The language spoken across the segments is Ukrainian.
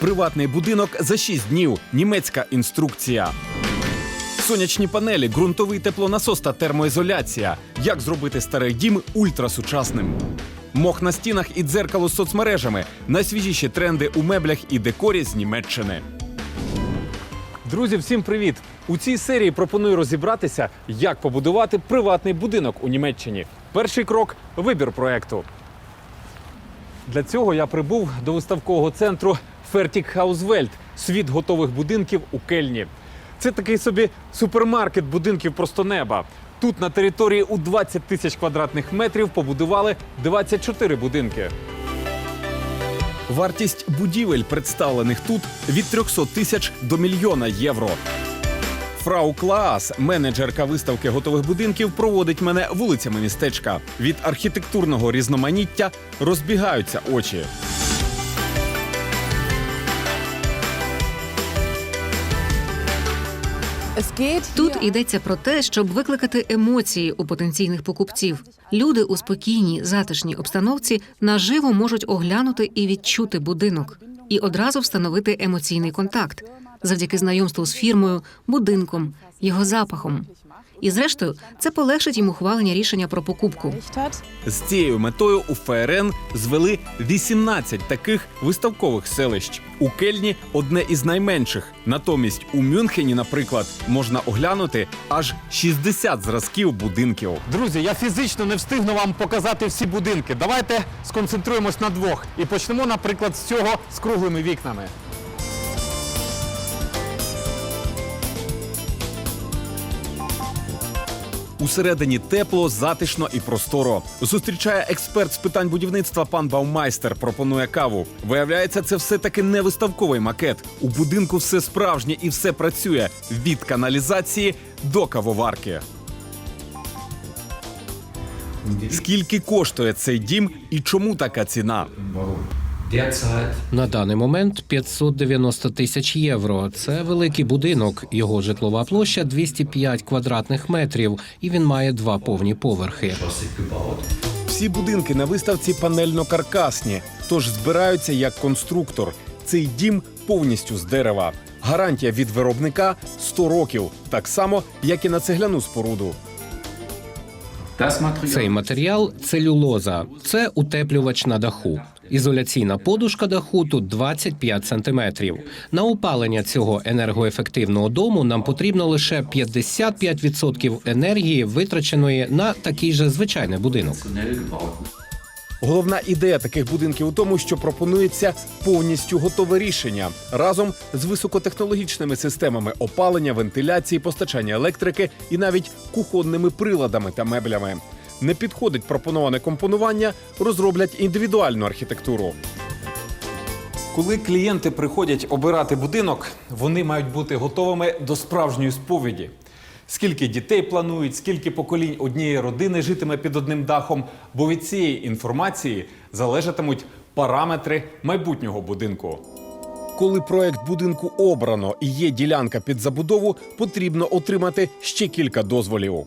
Приватний будинок за 6 днів. Німецька інструкція. Сонячні панелі, ґрунтовий теплонасос та термоізоляція. Як зробити старий дім ультрасучасним. Мох на стінах і дзеркало з соцмережами. Найсвіжіші тренди у меблях і декорі з Німеччини. Друзі, всім привіт! У цій серії пропоную розібратися, як побудувати приватний будинок у Німеччині. Перший крок вибір проекту. Для цього я прибув до виставкового центру Фертікхаузвельт світ готових будинків у Кельні. Це такий собі супермаркет будинків просто неба. Тут на території у 20 тисяч квадратних метрів побудували 24 будинки. Вартість будівель, представлених тут, від 300 тисяч до мільйона євро. Фрау Клаас, менеджерка виставки готових будинків, проводить мене вулицями містечка. Від архітектурного різноманіття розбігаються очі. Тут йдеться про те, щоб викликати емоції у потенційних покупців. Люди у спокійній, затишній обстановці наживо можуть оглянути і відчути будинок, і одразу встановити емоційний контакт завдяки знайомству з фірмою, будинком, його запахом. І зрештою, це полегшить їм ухвалення рішення про покупку. З цією метою у ФРН звели 18 таких виставкових селищ. У Кельні одне із найменших. Натомість у Мюнхені, наприклад, можна оглянути аж 60 зразків будинків. Друзі, я фізично не встигну вам показати всі будинки. Давайте сконцентруємось на двох і почнемо, наприклад, з цього з круглими вікнами. Усередині тепло, затишно і просторо. Зустрічає експерт з питань будівництва пан Баумайстер. Пропонує каву. Виявляється, це все таки не виставковий макет. У будинку все справжнє і все працює від каналізації до кавоварки. Скільки коштує цей дім і чому така ціна? На даний момент 590 тисяч євро. Це великий будинок. Його житлова площа 205 квадратних метрів, і він має два повні поверхи. Всі будинки на виставці панельно-каркасні, тож збираються як конструктор. Цей дім повністю з дерева. Гарантія від виробника 100 років, так само, як і на цегляну споруду. Цей матеріал целюлоза. Це утеплювач на даху. Ізоляційна подушка даху тут 25 сантиметрів. На опалення цього енергоефективного дому нам потрібно лише 55% енергії, витраченої на такий же звичайний будинок. Головна ідея таких будинків у тому, що пропонується повністю готове рішення разом з високотехнологічними системами опалення, вентиляції, постачання електрики і навіть кухонними приладами та меблями. Не підходить пропоноване компонування, розроблять індивідуальну архітектуру. Коли клієнти приходять обирати будинок, вони мають бути готовими до справжньої сповіді. Скільки дітей планують, скільки поколінь однієї родини житиме під одним дахом, бо від цієї інформації залежатимуть параметри майбутнього будинку. Коли проект будинку обрано і є ділянка під забудову, потрібно отримати ще кілька дозволів.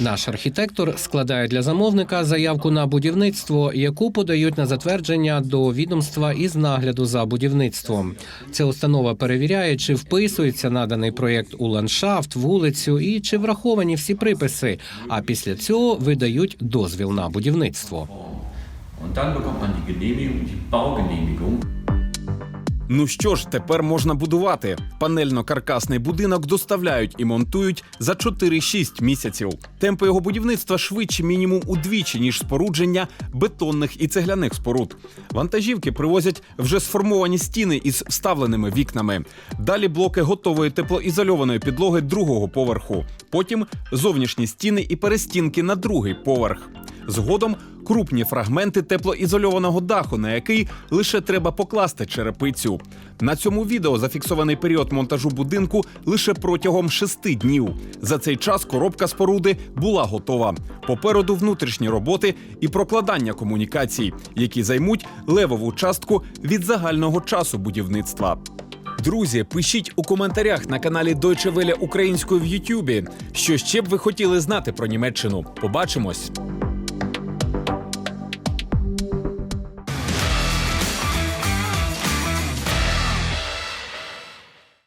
Наш архітектор складає для замовника заявку на будівництво, яку подають на затвердження до відомства із нагляду за будівництвом. Ця установа перевіряє, чи вписується наданий проєкт у ландшафт, вулицю і чи враховані всі приписи. А після цього видають дозвіл на будівництво. Ну що ж, тепер можна будувати. Панельно-каркасний будинок доставляють і монтують за 4-6 місяців. Темпи його будівництва швидші мінімум удвічі, ніж спорудження бетонних і цегляних споруд. Вантажівки привозять вже сформовані стіни із вставленими вікнами. Далі блоки готової теплоізольованої підлоги другого поверху. Потім зовнішні стіни і перестінки на другий поверх. Згодом крупні фрагменти теплоізольованого даху, на який лише треба покласти черепицю. На цьому відео зафіксований період монтажу будинку лише протягом шести днів. За цей час коробка споруди була готова. Попереду внутрішні роботи і прокладання комунікацій, які займуть левову частку від загального часу будівництва. Друзі, пишіть у коментарях на каналі Deutsche Welle українською в Ютубі, що ще б ви хотіли знати про Німеччину. Побачимось!